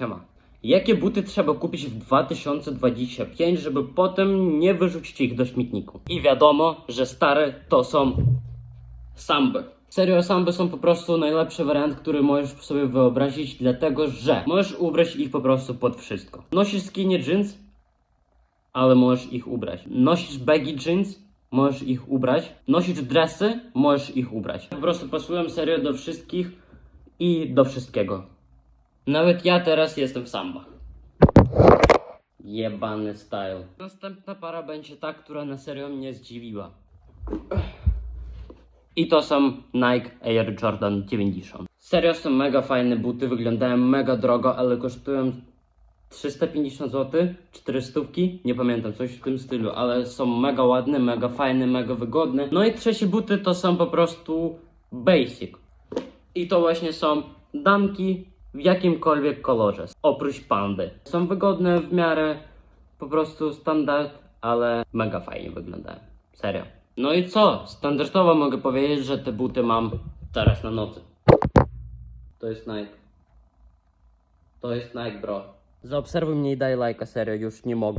Siema. Jakie buty trzeba kupić w 2025, żeby potem nie wyrzucić ich do śmietniku? I wiadomo, że stare to są samby. Serio, samby są po prostu najlepszy wariant, który możesz sobie wyobrazić, dlatego że możesz ubrać ich po prostu pod wszystko. Nosisz skinny jeans, ale możesz ich ubrać. Nosisz baggy jeans, możesz ich ubrać. Nosisz dresy, możesz ich ubrać. Po prostu pasują serio do wszystkich i do wszystkiego. Nawet ja teraz jestem w sambach. Jebany style. Następna para będzie ta, która na serio mnie zdziwiła. I to są Nike Air Jordan 90. Serio są mega fajne buty, wyglądają mega drogo, ale kosztują 350 zł, 400, nie pamiętam, coś w tym stylu, ale są mega ładne, mega fajne, mega wygodne. No i trzecie buty to są po prostu basic. I to właśnie są damki w jakimkolwiek kolorze, oprócz pandy. Są wygodne w miarę, po prostu standard, ale mega fajnie wyglądają. Serio. No i co? Standardowo mogę powiedzieć, że te buty mam teraz na nocy. To jest Nike. To jest Nike, bro. Zaobserwuj mnie i daj lajka, serio, już nie mogę.